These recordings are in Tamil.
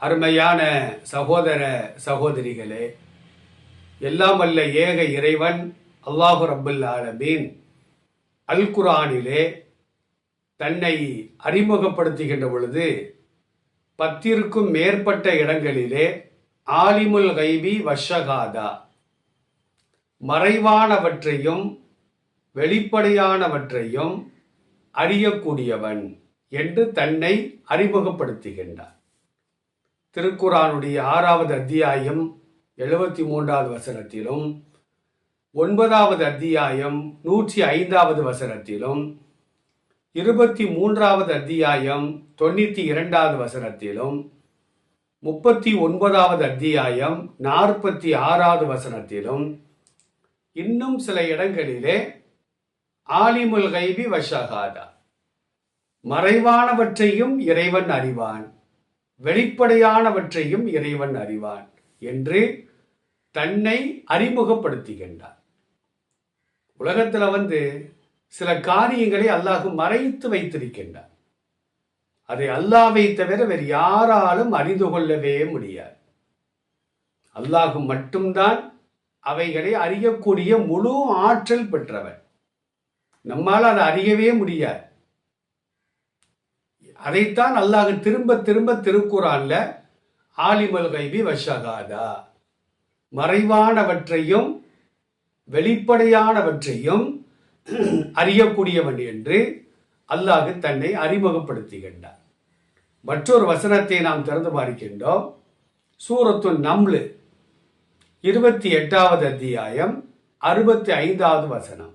அருமையான சகோதர சகோதரிகளே எல்லாம் அல்ல ஏக இறைவன் அல்லாஹு ரபுல் ஆலமீன் அல் தன்னை அறிமுகப்படுத்துகின்ற பொழுது பத்திற்கும் மேற்பட்ட இடங்களிலே ஆலிமுல் கைபி வஷகாதா மறைவானவற்றையும் வெளிப்படையானவற்றையும் அறியக்கூடியவன் என்று தன்னை அறிமுகப்படுத்துகின்றார் திருக்குறானுடைய ஆறாவது அத்தியாயம் எழுபத்தி மூன்றாவது வசனத்திலும் ஒன்பதாவது அத்தியாயம் நூற்றி ஐந்தாவது வசனத்திலும் இருபத்தி மூன்றாவது அத்தியாயம் தொண்ணூற்றி இரண்டாவது வசனத்திலும் முப்பத்தி ஒன்பதாவது அத்தியாயம் நாற்பத்தி ஆறாவது வசனத்திலும் இன்னும் சில இடங்களிலே ஆலிமுல் கைபி வஷகாதா மறைவானவற்றையும் இறைவன் அறிவான். வெளிப்படையானவற்றையும் இறைவன் அறிவான் என்று தன்னை அறிமுகப்படுத்துகின்றார் உலகத்தில் வந்து சில காரியங்களை அல்லாஹு மறைத்து வைத்திருக்கின்றார் அதை அல்லாவை தவிர வேறு யாராலும் அறிந்து கொள்ளவே முடியாது. அல்லாஹ் மட்டும்தான் அவைகளை அறியக்கூடிய முழு ஆற்றல் பெற்றவன். நம்மால் அதை அறியவே முடியாது. அதைத்தான் அல்லாஹ் திரும்ப திரும்ப திருக்குறான்ல ஆலிமல் கைவி வஷகாதா மறைவானவற்றையும் வெளிப்படையானவற்றையும் அறியக்கூடியவன் என்று அல்லாஹ் தன்னை அறிமுகப்படுத்துகின்றார் மற்றொரு வசனத்தை நாம் திறந்து பார்க்கின்றோம். சூரத்து நம்லு இருபத்தி எட்டாவது அத்தியாயம் அறுபத்தி ஐந்தாவது வசனம்.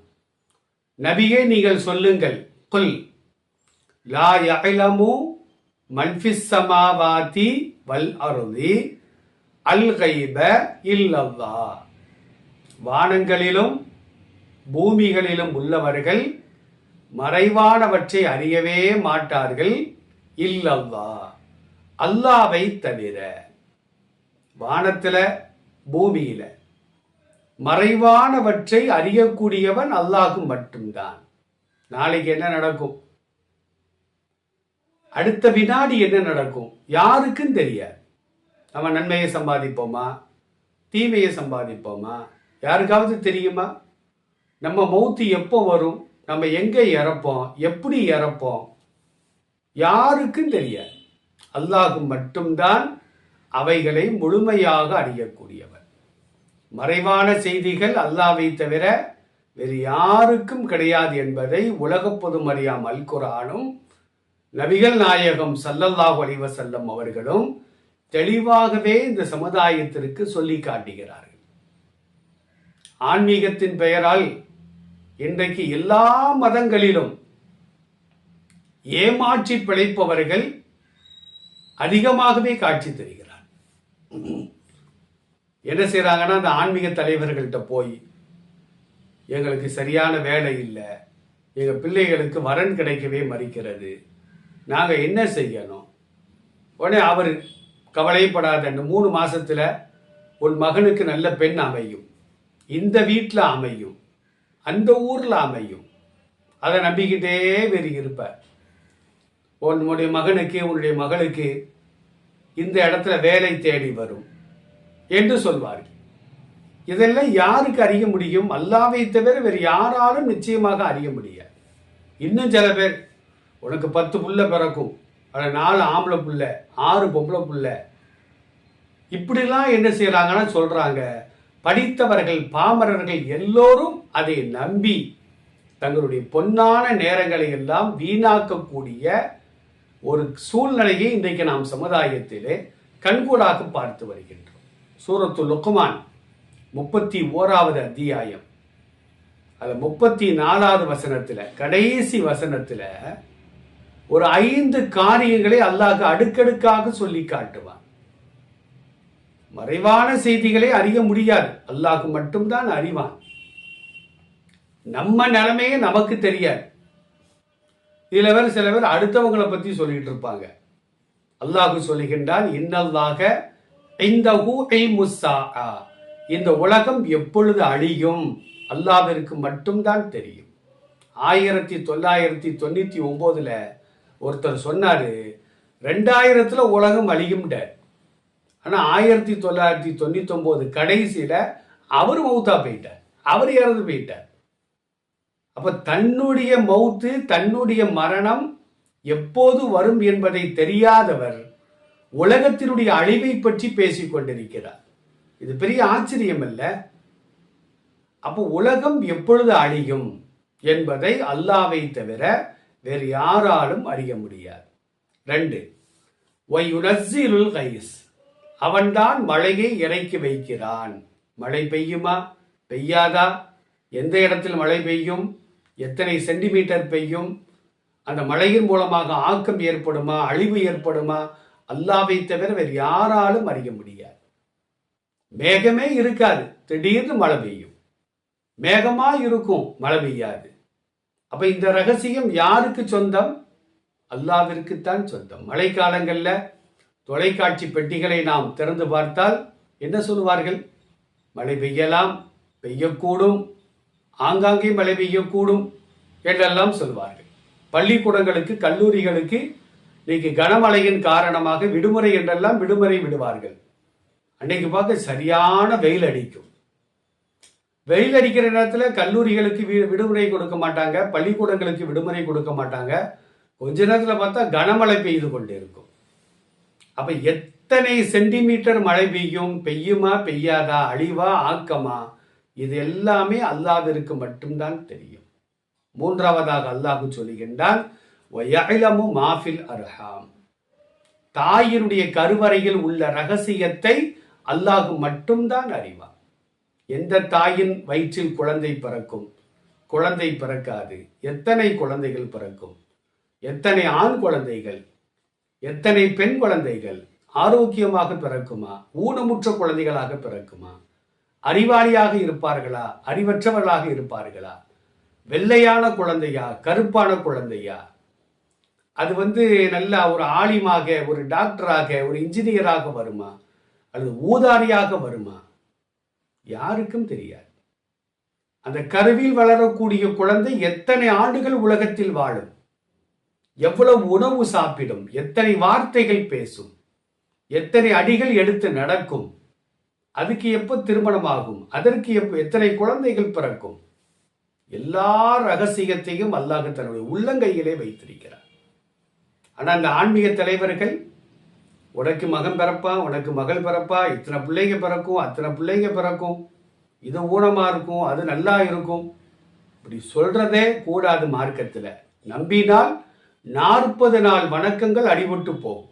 நபியே நீங்கள் சொல்லுங்கள். கொல் லா யலமு மன் வல் அருதி அல் கைப இல்லவா வானங்களிலும் பூமிகளிலும் உள்ளவர்கள் மறைவானவற்றை அறியவே மாட்டார்கள். இல்லவா அல்லாவை தவிர. வானத்தில் பூமியில. மறைவானவற்றை அறியக்கூடியவன் அல்லாஹ் மட்டும்தான். நாளைக்கு என்ன நடக்கும்? அடுத்த வினாடி என்ன நடக்கும்? யாருக்கும் தெரியாது. நம்ம நன்மையை சம்பாதிப்போமா? தீமையை சம்பாதிப்போமா? யாருக்காவது தெரியுமா? நம்ம மௌத்து எப்போ வரும்? நம்ம எங்கே இறப்போம்? எப்படி இறப்போம்? யாருக்கும் தெரியாது. அல்லாஹ் மட்டும்தான் அவைகளை முழுமையாக அறியக்கூடியவர். மறைவான செய்திகள் அல்லாவை தவிர வேறு யாருக்கும் கிடையாது என்பதை உலக பொதுமறியாமல் குரானும் நபிகள் நாயகம் சல்லல்லாஹ் அலைஹி வஸல்லம் அவர்களும் தெளிவாகவே இந்த சமுதாயத்திற்கு சொல்லி காட்டுகிறார்கள். ஆன்மீகத்தின் பெயரால் இன்றைக்கு எல்லா மதங்களிலும் ஏமாற்றி பிழைப்பவர்கள் அதிகமாகவே காட்சி தருகிறார் என்ன செய்கிறாங்கன்னா அந்த ஆன்மீக தலைவர்கள்ட்ட போய் எங்களுக்கு சரியான வேலை இல்லை எங்கள் பிள்ளைகளுக்கு வரன் கிடைக்கவே மறிக்கிறது நாங்கள் என்ன செய்யணும்? உடனே அவர் கவலைப்படாத மூணு மாதத்தில் உன் மகனுக்கு நல்ல பெண் அமையும். இந்த வீட்டில் அமையும். அந்த ஊரில் அமையும். அதை நம்பிக்கிட்டே வெறி இருப்ப உன்னுடைய மகனுக்கு உன்னுடைய மகளுக்கு இந்த இடத்துல வேலை தேடி வரும் என்று சொல்வார்கள். இதெல்லாம் யாருக்கு அறிய முடியும்? அல்லாவை தவிர வேறு யாராலும் நிச்சயமாக அறிய முடியாது. இன்னும் சில பேர் உனக்கு பத்து புள்ள பிறக்கும். அதில் நாலு ஆம்பளை புள்ள ஆறு பொம்பளை புள்ள. இப்படிலாம் என்ன செய்கிறாங்கன்னா சொல்கிறாங்க படித்தவர்கள் பாமரர்கள் எல்லோரும் அதை நம்பி தங்களுடைய பொன்னான நேரங்களை எல்லாம் வீணாக்கக்கூடிய ஒரு சூழ்நிலையை இன்றைக்கு நாம் சமுதாயத்திலே கண்கூடாக பார்த்து வருகின்றோம். சூரத்து லுக்குமான் முப்பத்தி ஓராவது அத்தியாயம். அது முப்பத்தி நாலாவது வசனத்தில் கடைசி வசனத்தில் ஒரு ஐந்து காரியங்களை அல்லாஹ் அடுக்கடுக்காக சொல்லி காட்டுவான். மறைவான செய்திகளை அறிய முடியாது. அல்லாஹ் மட்டும்தான் அறிவான். நம்ம நிலைமையே நமக்கு தெரியாது. இதில் வேறு சில பேர் அடுத்தவங்களை பற்றி சொல்லிட்டு இருப்பாங்க. அல்லாஹ் சொல்லுகின்றான் இன்னல்லாக இந்த இந்த உலகம் எப்பொழுது அழியும்? அல்லாவிற்கு மட்டும்தான் தெரியும். ஆயிரத்தி தொள்ளாயிரத்தி தொண்ணூற்றி ஒம்போதில் ஒருத்தர் சொன்னார் ரெண்டாயிரத்தில் உலகம் அழியும்ட ஆனால் ஆயிரத்தி தொள்ளாயிரத்தி தொண்ணூத்தொம்போது கடைசியில் அவர் மௌத்தா போயிட்டார். அவர் இறந்து போயிட்டார். அப்போ தன்னுடைய மௌத்து தன்னுடைய மரணம் எப்போது வரும் என்பதை தெரியாதவர் உலகத்தினுடைய அழிவை பற்றி பேசிக்கொண்டிருக்கிறார் இது பெரிய ஆச்சரியம் அல்ல. அப்போ உலகம் எப்பொழுது அழியும் என்பதை அல்லாவை தவிர வேறு யாராலும் அறிய முடியாது. ரெண்டு ஒயுனஸ்ஸிலுல் கைஸ் அவன்தான் மழையை இறக்கி வைக்கிறான். மழை பெய்யுமா? பெய்யாதா? எந்த இடத்தில் மழை பெய்யும்? எத்தனை சென்டிமீட்டர் பெய்யும்? அந்த மழையின் மூலமாக ஆக்கம் ஏற்படுமா? அழிவு ஏற்படுமா? அல்லாவை தவிர வேறு யாராலும் அறிய முடியாது. மேகமே இருக்காது. திடீர்னு மழை பெய்யும். மேகமா இருக்கும். மழை பெய்யாது. அப்ப இந்த ரகசியம் யாருக்கு சொந்தம்? அல்லாவிற்குத்தான் சொந்தம். மழைக்காலங்களில் தொலைக்காட்சி பெட்டிகளை நாம் திறந்து பார்த்தால் என்ன சொல்லுவார்கள்? மழை பெய்யலாம் பெய்யக்கூடும் ஆங்காங்கே மழை பெய்யக்கூடும் என்றெல்லாம் சொல்வார்கள். பள்ளிக்கூடங்களுக்கு கல்லூரிகளுக்கு இன்னைக்கு கனமழையின் காரணமாக விடுமுறை என்றெல்லாம் விடுமுறை விடுவார்கள். அன்னைக்கு பார்க்க சரியான வெயில் அடிக்கும். வெயில் அடிக்கிற நேரத்தில் கல்லூரிகளுக்கு விடுமுறை கொடுக்க மாட்டாங்க பள்ளிக்கூடங்களுக்கு விடுமுறை கொடுக்க மாட்டாங்க. கொஞ்ச நேரத்தில் பார்த்தா கனமழை பெய்து கொண்டு இருக்கும். அப்போ எத்தனை சென்டிமீட்டர் மழை பெய்யும்? பெய்யுமா பெய்யாதா? அழிவா ஆக்கமா? இது எல்லாமே அல்லாவிற்கு மட்டும்தான் தெரியும். மூன்றாவதாக அல்லாஹு சொல்லுகின்றான் மாஃபில் அர்ஹாம். தாயினுடைய கருவறையில் உள்ள ரகசியத்தை அல்லாஹு மட்டும்தான் அறிவான். எந்த தாயின் வயிற்றில் குழந்தை பிறக்கும்? குழந்தை பிறக்காது. எத்தனை குழந்தைகள் பிறக்கும்? எத்தனை ஆண் குழந்தைகள்? எத்தனை பெண் குழந்தைகள்? ஆரோக்கியமாக பிறக்குமா? ஊனமுற்ற குழந்தைகளாக பிறக்குமா? அறிவாளியாக இருப்பார்களா? அறிவற்றவர்களாக இருப்பார்களா? வெள்ளையான குழந்தையா? கருப்பான குழந்தையா? அது வந்து நல்ல ஒரு ஆலிமாக ஒரு டாக்டராக ஒரு இன்ஜினியராக வருமா? அல்லது ஊதாரியாக வருமா? யாருக்கும் தெரியாது. அந்த கருவில் வளரக்கூடிய குழந்தை எத்தனை ஆண்டுகள் உலகத்தில் வாழும்? எவ்வளவு உணவு சாப்பிடும்? எத்தனை வார்த்தைகள் பேசும்? எத்தனை அடிகள் எடுத்து நடக்கும்? அதுக்கு எப்போ திருமணமாகும்? அதற்கு எப்போ எத்தனை குழந்தைகள் பிறக்கும்? எல்லா ரகசியத்தையும் அல்லாஹ் தன்னுடைய உள்ளங்கையிலே வைத்திருக்கிறார். ஆனால் அந்த ஆன்மீக தலைவர்கள் உனக்கு மகன் பிறப்பா? உனக்கு மகள் பிறப்பா? இத்தனை பிள்ளைங்க பிறக்கும் அத்தனை பிள்ளைங்க பிறக்கும். இது ஊனமாக இருக்கும் அது நல்லா இருக்கும். இப்படி சொல்கிறதே கூடாது மார்க்கத்தில். நம்பினால் நாற்பது நாள் வணக்கங்கள் அடிபட்டு போகும்.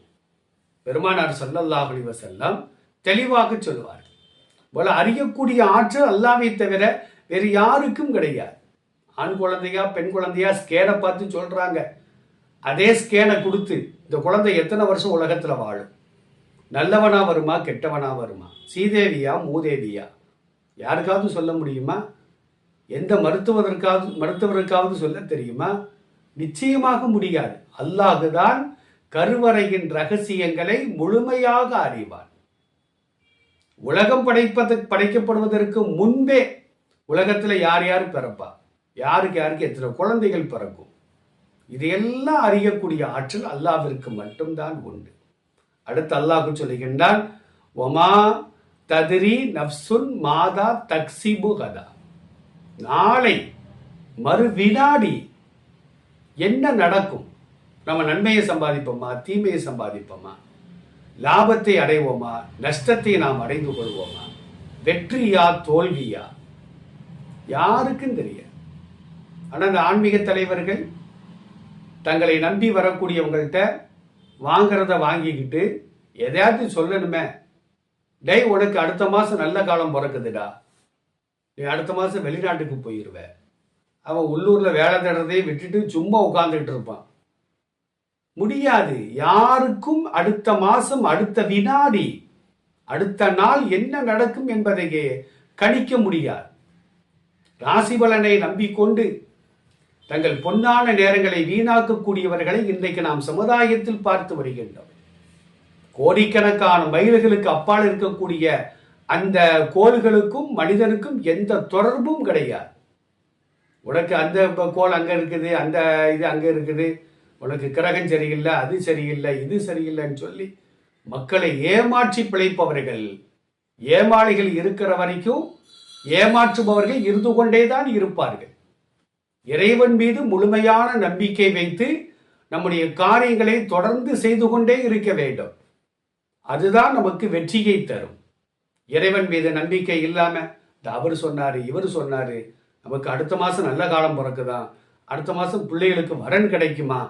பெருமானார் சல்லல்லாஹ் செல்லம் தெளிவாக சொல்லுவார். போல அறியக்கூடிய ஆற்றல் அல்லாவை தவிர வேறு யாருக்கும் கிடையாது. ஆண் குழந்தையா பெண் குழந்தையா ஸ்கேனை பார்த்து சொல்கிறாங்க அதே ஸ்கேனை கொடுத்து இந்த குழந்தை எத்தனை வருஷம் உலகத்தில் வாழும்? நல்லவனா வருமா கெட்டவனா வருமா? சீதேவியா மூதேவியா? யாருக்காவது சொல்ல முடியுமா? எந்த மருத்துவதற்காவது மருத்துவருக்காவது சொல்ல தெரியுமா? நிச்சயமாக முடியாது. அல்லாஹுதான் கருவறையின் ரகசியங்களை முழுமையாக அறிவான். உலகம் படைப்பது படைக்கப்படுவதற்கு முன்பே உலகத்தில் யார் யார் பிறப்பா? யாருக்கு யாருக்கு எத்தனை குழந்தைகள் பிறக்கும்? இதையெல்லாம் அறியக்கூடிய ஆற்றல் அல்லாவிற்கு மட்டும்தான் உண்டு. அடுத்து அல்லாஹு சொல்லுகின்றான் ஒமா ததிரி நப்சுன் மாதா தக்சிபு கதா. நாளை மறு வினாடி என்ன நடக்கும்? நம்ம நன்மையை சம்பாதிப்போமா தீமையை சம்பாதிப்போமா? லாபத்தை அடைவோமா? நஷ்டத்தை நாம் அடைந்து கொள்வோமா? வெற்றியா தோல்வியா? யாருக்கும் தெரியாது. ஆனால் அந்த ஆன்மீக தலைவர்கள் தங்களை நம்பி வரக்கூடியவங்கள்ட்ட வாங்கிறத வாங்கிக்கிட்டு எதையாச்சும் சொல்லணுமே. டேய் உனக்கு அடுத்த மாதம் நல்ல காலம் பிறக்குதுடா. நீ அடுத்த மாதம் வெளிநாட்டுக்கு போயிடுவ அவன் உள்ளூரில் வேலை தேடுறதையும் விட்டுட்டு சும்மா உட்காந்துக்கிட்டு இருப்பான். முடியாது. யாருக்கும் அடுத்த மாதம் அடுத்த வினாடி அடுத்த நாள் என்ன நடக்கும் என்பதையே கணிக்க முடியாது. ராசி பலனை நம்பிக்கொண்டு தங்கள் பொன்னான நேரங்களை வீணாக்கக்கூடியவர்களை இன்றைக்கு நாம் சமுதாயத்தில் பார்த்து வருகின்றோம். கோடிக்கணக்கான மயில்களுக்கு அப்பால் இருக்கக்கூடிய அந்த கோள்களுக்கும் மனிதனுக்கும் எந்த தொடர்பும் கிடையாது. உனக்கு அந்த கோல் கோள் அங்கே இருக்குது அந்த இது அங்கே இருக்குது. உனக்கு கிரகம் சரியில்லை அது சரியில்லை இது சரியில்லைன்னு சொல்லி மக்களை ஏமாற்றி பிழைப்பவர்கள் ஏமாளிகள் இருக்கிற வரைக்கும் ஏமாற்றுபவர்கள் இருந்து கொண்டே தான் இருப்பார்கள். இறைவன் மீது முழுமையான நம்பிக்கை வைத்து நம்முடைய காரியங்களை தொடர்ந்து செய்து கொண்டே இருக்க வேண்டும். அதுதான் நமக்கு வெற்றியை தரும். இறைவன் மீது நம்பிக்கை இல்லாம இந்த அவர் சொன்னாரு இவர் சொன்னாரு நமக்கு அடுத்த மாசம் நல்ல காலம் பிறக்குதான் அடுத்த மாசம் பிள்ளைகளுக்கு வரன் கிடைக்குமா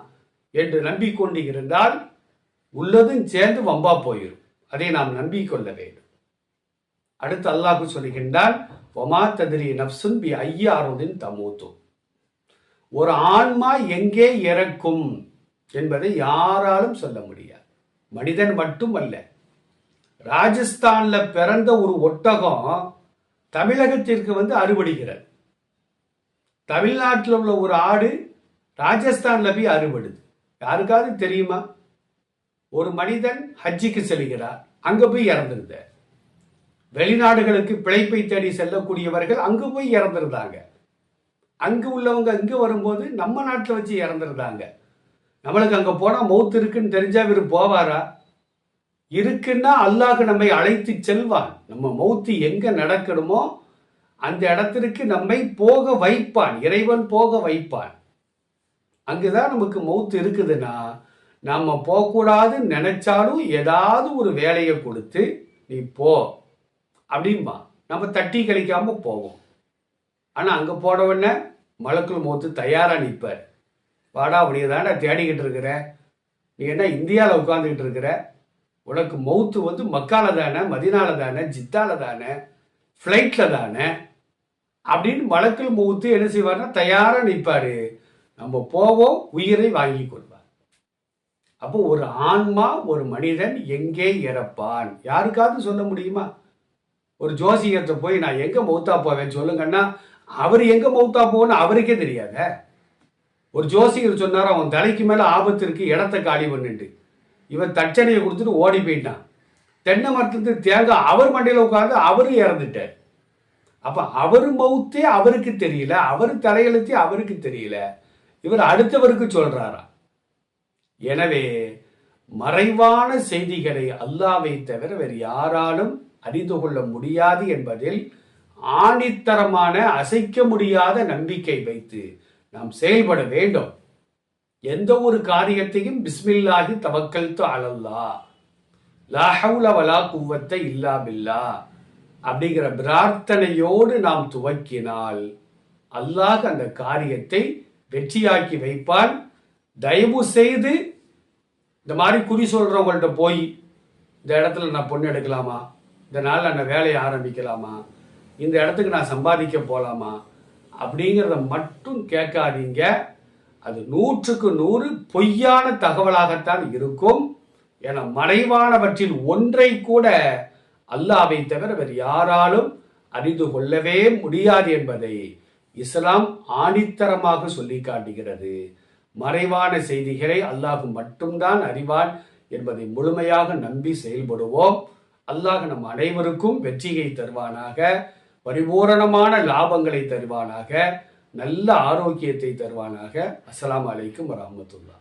என்று நம்பிக்கொண்டு இருந்தால் உள்ளதும் சேர்ந்து வம்பா போயிடும் அதை நாம் நம்பிக்கொள்ள வேண்டும். அடுத்து அல்லாஹ் சொல்லுகின்றான் ஒமா ததிரி நப்சுன் பி ஐயாருடன் தமூத்தும். ஒரு ஆன்மா எங்கே இறக்கும் என்பதை யாராலும் சொல்ல முடியாது. மனிதன் மட்டும் அல்ல ராஜஸ்தான்ல பிறந்த ஒரு ஒட்டகம் தமிழகத்திற்கு வந்து அறுவடைகிறது தமிழ்நாட்டில் உள்ள ஒரு ஆடு ராஜஸ்தான்ல போய் அறுபடுது. யாருக்காவது தெரியுமா? ஒரு மனிதன் ஹஜ்ஜிக்கு செல்கிறார் அங்க போய் இறந்துருந்த வெளிநாடுகளுக்கு பிழைப்பை தேடி செல்லக்கூடியவர்கள் அங்கு போய் இறந்துருந்தாங்க. அங்கே உள்ளவங்க இங்கே வரும்போது நம்ம நாட்டில் வச்சு இறந்துருந்தாங்க. நம்மளுக்கு அங்கே போனால் மௌத்து இருக்குன்னு தெரிஞ்சா இவர் போவாரா? இருக்குன்னா அல்லாஹ் நம்மை அழைத்து செல்வான் நம்ம மௌத்து எங்கே நடக்கணுமோ அந்த இடத்திற்கு நம்மை போக வைப்பான் இறைவன் போக வைப்பான் அங்குதான் நமக்கு மௌத்து இருக்குதுன்னா நம்ம போகக்கூடாதுன்னு நினைச்சாலும் ஏதாவது ஒரு வேலையை கொடுத்து நீ போ. அப்படின்பா நம்ம தட்டி கழிக்காமல் போவோம். ஆனால் அங்கே போனவுடனே மலக்குள் மௌத்து தயாரா நிற்பார் வாடா அப்படியே தானே தேடிக்கிட்டு இருக்கிற. நீ என்ன இந்தியாவில் உட்காந்துக்கிட்டு இருக்கிற? உனக்கு மௌத்து வந்து மக்கால தானே மதினால தானே ஜித்தால தானே ஃப்ளைட்டில் தானே? அப்படின்னு மலக்குள் மௌத்து என்ன செய்வார்னா தயாராக நிற்பாரு. நம்ம போவோம் உயிரை வாங்கி கொள்வார். அப்போ ஒரு ஆன்மா ஒரு மனிதன் எங்கே இறப்பான்? யாருக்காவது சொல்ல முடியுமா? ஒரு ஜோசியத்தை போய் நான் எங்கே மௌத்தா போவேன்? சொல்லுங்கன்னா அவர் எங்க மௌத்தா போன்னு அவருக்கே தெரியாத? ஒரு ஜோசியர் சொன்னார் அவன் தலைக்கு மேல ஆபத்து இருக்கு இடத்த காலி பண்ணிட்டு இவன் தட்சணையை கொடுத்துட்டு ஓடி போயிட்டான். தென்னை மரத்துலேருந்து தேங்காய் அவர் மண்டையில் உட்கார்ந்து அவரும் இறந்துட்டார். அப்ப அவர் மௌத்தே அவருக்கு தெரியல அவர் தலையெழுத்தே அவருக்கு தெரியல. இவர் அடுத்தவருக்கு சொல்கிறாரா எனவே மறைவான செய்திகளை அல்லாவை தவிர வேறு யாராலும் அறிந்து கொள்ள முடியாது என்பதில் ஆணித்தரமான அசைக்க முடியாத நம்பிக்கை வைத்து நாம் செயல்பட வேண்டும். எந்த ஒரு காரியத்தையும் பிஸ்மில்லாஹி தவக்கல் அலல்லா. லஹவுல வலா குவத்தை இல்லா பில்லா. அப்படிங்கிற பிரார்த்தனையோடு நாம் துவக்கினால் அல்லாஹ் அந்த காரியத்தை வெற்றியாக்கி வைப்பான். தயவு செய்து இந்த மாதிரி குறி சொல்றவங்கள்ட்ட போய் இந்த இடத்துல நான் பொண்ணு எடுக்கலாமா? இந்த நாளில் நான் வேலையை ஆரம்பிக்கலாமா? இந்த இடத்துக்கு நான் சம்பாதிக்க போகலாமா அப்படிங்கிறத மட்டும் கேட்காதீங்க. அது நூற்றுக்கு நூறு பொய்யான தகவலாகத்தான் இருக்கும். என மறைவானவற்றில் ஒன்றை கூட அல்லாவை தவிர வேறு யாராலும் அறிந்து கொள்ளவே முடியாது என்பதை இஸ்லாம் ஆணித்தரமாக சொல்லி காட்டுகிறது. மறைவான செய்திகளை அல்லாஹ் மட்டும்தான் அறிவான் என்பதை முழுமையாக நம்பி செயல்படுவோம். அல்லாஹ் நம் அனைவருக்கும் வெற்றியை தருவானாக. பரிபூரணமான லாபங்களை தருவானாக நல்ல ஆரோக்கியத்தை தருவானாக. அஸ்லாம் அலைக்கும் வரமத்துல்லா